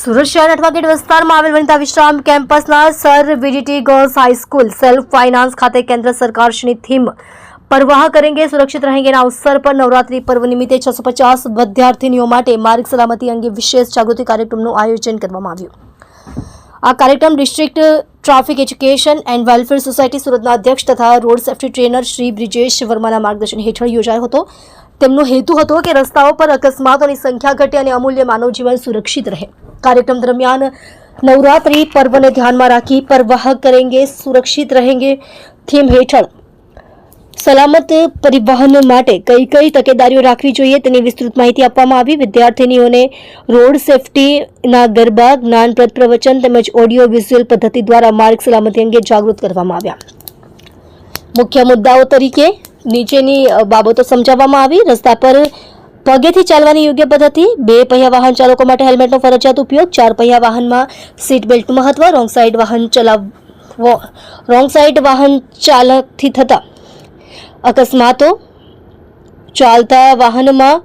સુરત શહેર અઠવા વિસ્તારમાં આવેલ Vanita Vishram કેમ્પસના sir VDT girls high school self finance ખાતે કેન્દ્ર સરકારશ્રીની થીમ પરવાહ કરેંગે, સુરક્ષિત રહેંગેના અવસર પર નવરાત્રી પર્વ નિમિત્તે છસો પચાસ વિદ્યાર્થીનીઓ માટે માર્ગ સલામતી અંગે વિશેષ જાગૃતિ કાર્યક્રમનું આયોજન કરવામાં આવ્યું. આ કાર્યક્રમ district traffic education and welfare society સુરતના અધ્યક્ષ તથા road safety trainer Shri Brijesh વર્માના માર્ગદર્શન હેઠળ યોજાયો હતો. તેમનો હેતુ હતો કે રસ્તાઓ પર અકસ્માતોની સંખ્યા ઘટે અને અમૂલ્ય માનવજીવન સુરક્ષિત રહે. કાર્યક્રમ દરમિયાન નવરાત્રી પર્વને ધ્યાનમાં રાખી પરવાહ કરેંગે, સુરક્ષિત રહેંગે થીમ હેઠળ. સલામત પરિવહન માટે કઈ કઈ તકેદારીઓ રાખવી જોઈએ તેની વિસ્તૃત માહિતી આપવામાં આવી. વિદ્યાર્થીનીઓને રોડ સેફટીના ગરબા, જ્ઞાનપ્રદ પ્રવચન તેમજ ઓડિયો વિઝ્યુઅલ પદ્ધતિ દ્વારા માર્ગ સલામતી અંગે જાગૃત કરવામાં આવ્યા. મુખ્ય મુદ્દાઓ તરીકે નીચેની બાબતો સમજાવવામાં આવી. રસ્તા પર પગેથી ચાલવાની યોગ્ય પદ્ધતિ, બે પૈયા વાહન ચાલકો માટે હેલ્મેટનો ફરજિયાત ઉપયોગ, ચાર પૈયા વાહનમાં સીટ બેલ્ટનું મહત્વ રોંગ સાઈડ વાહન ચલાવ રોંગ સાઈડ વાહન ચાલકથી થતા અકસ્માતો ચાલતા વાહનમાં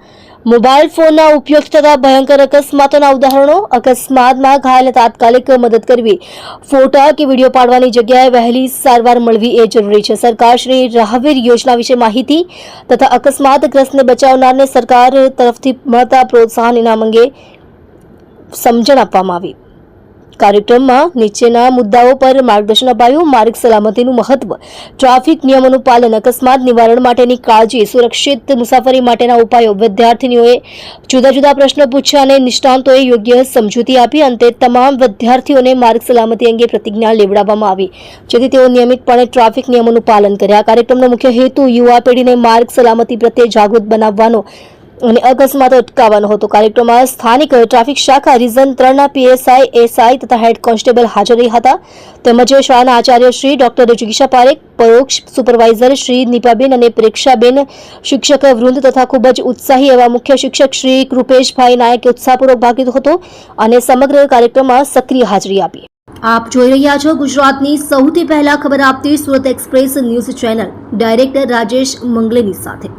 મોબાઈલ ફોનના ઉપયોગ થતા ભયંકર અકસ્માતોના ઉદાહરણો, અકસ્માતમાં ઘાયલ તાત્કાલિક મદદ કરવી. ફોટા કે વીડિયો પાડવાની જગ્યાએ વહેલી સારવાર મળવી એ જરૂરી છે. સરકાર શ્રી રાહવીર યોજના વિશે માહિતી તથા અકસ્માતગ્રસ્તને બચાવનારને સરકાર તરફથી મળતા પ્રોત્સાહન ઇનામ અંગે સમજણ આપવામાં આવી. કાર્યક્રમમાં નીચેના મુદ્દાઓ પર માર્ગદર્શન અપાયું. માર્ગ સલામતીનું મહત્વ, ટ્રાફિક નિયમોનું પાલન, અકસ્માત નિવારણ માટેની કાળજી, સુરક્ષિત મુસાફરી માટેના ઉપાયો. વિદ્યાર્થીનીઓએ જુદા જુદા પ્રશ્નો પૂછ્યા અને નિષ્ણાંતોએ યોગ્ય સમજૂતી આપી. અંતે તમામ વિદ્યાર્થીઓને માર્ગ સલામતી અંગે પ્રતિજ્ઞા લેવડાવવામાં આવી. જેથી તેઓ નિયમિતપણે ટ્રાફિક નિયમોનું પાલન કરે. આ કાર્યક્રમનો મુખ્ય હેતુ યુવા પેઢીને માર્ગ સલામતી પ્રત્યે જાગૃત બનાવવાનો અને અકસ્માતો અટકાવવાનો હતો. કાર્યક્રમમાં સ્થાનિક ટ્રાફિક શાખા રિઝન ત્રણના પીએસઆઈ, એસઆઈ તથા હેડ કોન્સ્ટેબલ હાજર રહ્યા હતા. તેમજ શાળાના આચાર્ય શ્રી ડોક્ટર જિગીશા પારેખ, પરોક્ષ સુપરવાઇઝર શ્રી નીપાબેન અને પ્રેક્ષાબેન શિક્ષક વૃંદ તથા ખૂબ જ ઉત્સાહી એવા મુખ્ય શિક્ષક શ્રી કૃપેશભાઈ નાયકે ઉત્સાહપૂર્વક ભાગ લીધો હતો અને સમગ્ર કાર્યક્રમમાં સક્રિય હાજરી આપી. આપ જોઈ રહ્યા છો ગુજરાતની સૌથી પહેલા ખબર આપતી Surat express news channel. Director Rajesh મંગલેની સાથે.